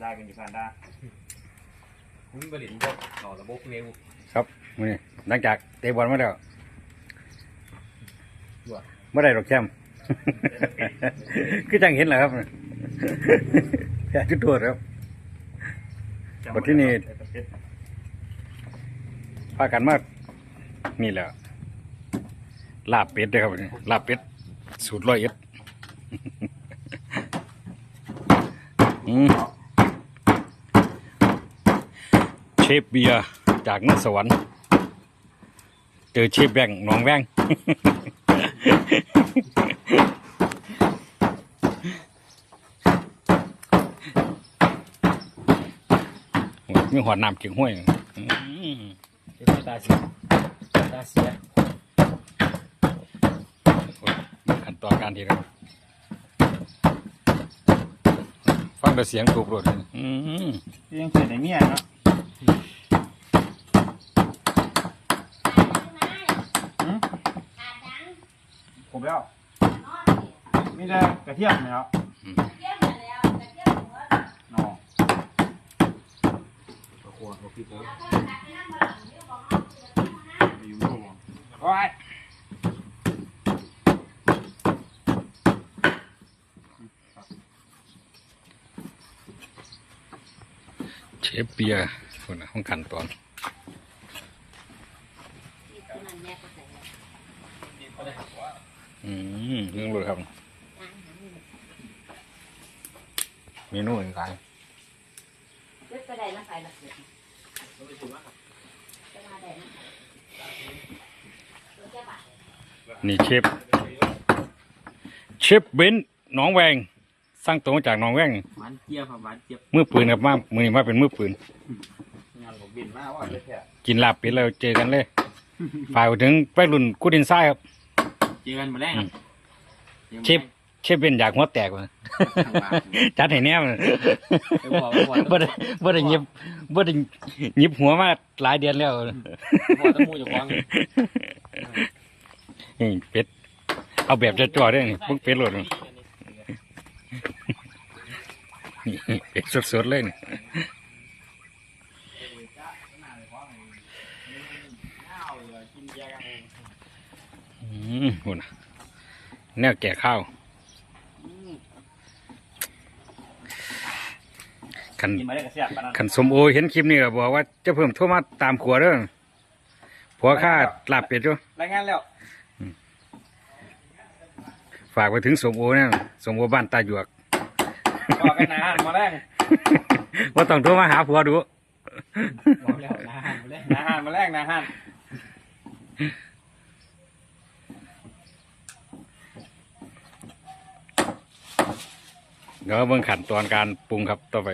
ได้กันอยู่พันได้คุณบริณบกต่อระบบเร็วครับมื้อนี้หลังจากเตะบอลมาแล้วเมื่อไรหรอกแชมป์ คือจังเห็นแหละครับแพ้ทุกตัวครับ บัดที่นี่ พากันมานี่แหละลาบเป็ดเด้อครับนี่ลาบเป็ด สูตรร้อยเอ็ดอืม เชฟเบียร์จากนครสวรรค์เจอเชฟแบงค์หนองแวงมีหอดน้ำเกียงห้วยอืมเดี๋ยวตาเสียตาเสียขั้นตอนการที่เราฟังแต่เสียงถูกรถอืมยังเสียในเมียเนาะ ผมแล้ว มีแต่กระเทียมนะครับเนาะตะขวดโอเคครับอยู่นู่นโอ้ยเชฟเบียร์ คนน่ะของขั้นตอนอืมเรื่องเลยครับเมนูอื่นขายก็ได้นะไปละเสียจะมาได้นะตัวเจ้าบ่าวนี่เชฟเชฟเบนซ์หน้องแวงสร้างตัวมาจากหน้องแวงหวานเจี๊ยบครับหวานเจี๊ยบมือปืนครับมามือนี้มาเป็นมือปืน งานผมบินมากว่าเลยแค่กินลาบเป็ดแล้วเจอกันเลยฝ่ายถึงไปรุ่นกูดินทรายครับ เจอกันมาแรกครับเชฟเชฟเบนซ์อยากหัวแตกว่ะจัดให้แน่มันไปบอกไปบอกบ่ได้บ่ได้หยิบบ่ได้หยิบหัวมาหลายเดือนแล้วไปบอกตะมูจะควางนี่เป็ดเอาแบบจะจ่อๆเด้อนี่พวกเป็ดโหลดนี่นี่เป็ดสดๆเลยนี่ อืมหุ่นน่ะแนวแก่ข้าวคันกินมาได้กระเทียมปะนั่นขันสมโอเห็นคลิปนี้ก็บอกว่าจะเพิ่มโทรมาตามขัวเด้อผัวข้าลาบเป็ดอยู่รายงานแล้ว ฝากไปถึงสมโอเนี่ยสมโอบ้านตาหยวกบอกกันนะมาแรงว่าต้องโทรมาหาผัวดูบอกแล้วนะฮะมาแรกนะฮานมาแรงนะฮาน เดี๋ยวเบิ่งขั้นตอนการปรุงครับต่อไป